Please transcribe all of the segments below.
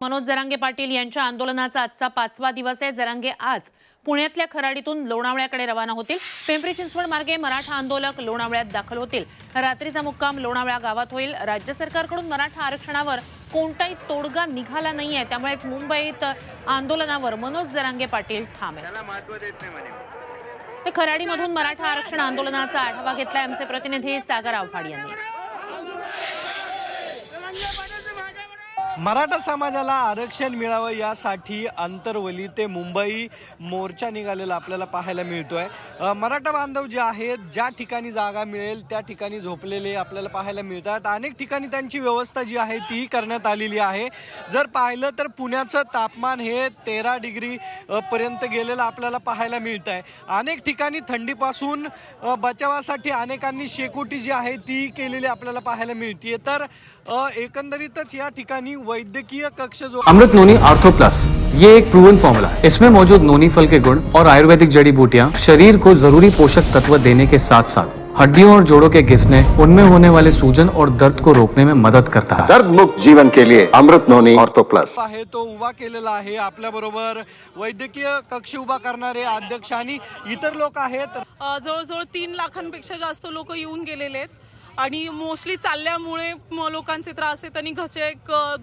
मनोज जरांगे पाटील यांच्या आंदोलनाचा आजचा पाचवा दिवस आहे. जरांगे आज पुण्यातल्या खराडीतून लोणावळ्याकडे रवाना होतील. पिंपरी चिंचवड मार्गे मराठा आंदोलक लोणावळ्यात दाखल होतील. रात्रीचा मुक्काम लोणावळा गावात होईल. राज्य सरकारकडून मराठा आरक्षणावर कोणताही तोडगा निघाला नाहीये. त्यामुळेच मुंबईत आंदोलनावर मनोज जरांगे पाटील ठाम नाही ते खराडीमधून मराठा आरक्षण आंदोलनाचा आढावा घेतला आमचे प्रतिनिधी सागर आवफाड यांनी. मराठा समाजाला आरक्षण मिळावं यासाठी आंतरवली ते मुंबई मोर्चा निघालेला आपल्याला पाहायला मिळतोय. मराठा बांधव जे आहेत ज्या ठिकाणी जागा मिळेल त्या ठिकाणी झोपलेले आपल्याला पाहायला मिळतात. अनेक ठिकाणी त्यांची व्यवस्था जी आहे ती करण्यात आलेली आहे. जर पाहिलं तर पुण्याचं तापमान हे तेरा डिग्री पर्यंत गेलेलं आपल्याला पाहायला मिळत आहे अनेक ठिकाणी थंडीपासून बचावासाठी अनेकांनी शेकोटी जी आहे ती केलेली आपल्याला पाहायला मिळते तर एकंदरीतच या ठिकाणी वैद्यकीय कक्ष जो अमृत नोनी आर्थो प्लस ये एक प्रूवन फॉर्मूला है। इसमें मौजूद नोनी फल के गुण और आयुर्वेदिक जड़ी बूटियाँ शरीर को जरूरी पोषक तत्व देने के साथ साथ हड्डियों और जोड़ों के घिसने उनमें होने वाले सूजन और दर्द को रोकने में मदद करता है। दर्द मुक्त जीवन के लिए अमृत नोनी ऑर्थो प्लस आहे तो उभा केलेला आहे आपल्या बरोबर. वैद्यकीय कक्ष उभा करणारे अध्यक्ष आणि इतर लोक आहेत. अ, जवळजवळ तीन लाखांपेक्षा जास्त लोक येऊन गेलेले आहेत. आणि मोस्टली चालल्यामुळे म, लोकांचे त्रास आहेत आणि घसे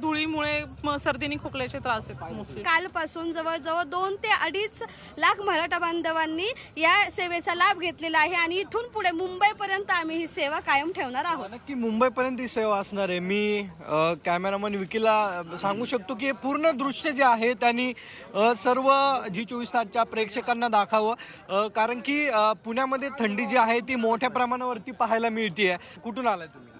धुळीमुळे सर्दीने खोकल्याचे त्रास आहेत मोस्टली कालपासून जवळजवळ दोन ते अडीच लाख मराठा बांधवांनी या सेवेचा लाभ घेतलेला आहे आणि इथून पुढे मुंबईपर्यंत आम्ही ही सेवा कायम ठेवणार आहोत. नक्की मुंबईपर्यंत ही सेवा असणार आहे. मी कॅमेरामन विकीला सांगू शकतो की हे पूर्ण दृश्य जे आहे त्यांनी सर्व जी चोवीस तासच्या प्रेक्षकांना दाखावं. कारण की पुण्यामध्ये थंडी जी आहे ती मोठ्या प्रमाणावरती पाहायला मिळते कुठून आलाय तुम्ही?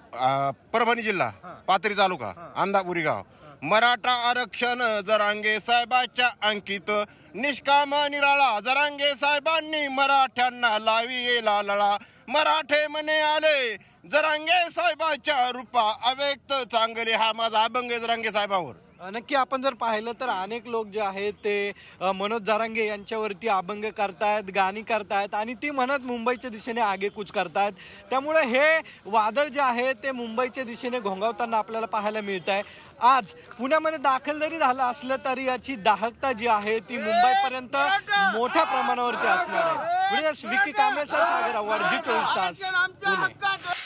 परभणी जिल्हा पाथरी तालुका अंदापुरी गाव. मराठा आरक्षण जरांगे साहेबाच्या अंकित निष्काम निराळा जरांगे साहेबांनी मराठ्यांना लावी येला लळा. मराठे मने आले जरांगे साहेबाच्या रूपा अव्यक्त चांगले हा माझा अभंग आहे जरांगे साहेबावर. नक्की आपण जर पाहिलं तर अनेक लोक जे आहेत ते मनोज जारांगे यांच्यावरती अभंग करतायत गाणी करतायत आणि ती म्हणत मुंबईच्या दिशेने आगेकूच करतायत. त्यामुळे हे वादळ जे आहे ते मुंबईच्या दिशेने घोंगावताना आपल्याला पाहायला मिळत आहे आज पुण्यामध्ये दाखल जरी झालं असलं तरी याची दाहकता जी आहे ती मुंबईपर्यंत मोठ्या प्रमाणावरती असणार आहे. म्हणजे विकी कामेसर सागर आव्हाड जी चोवीस तास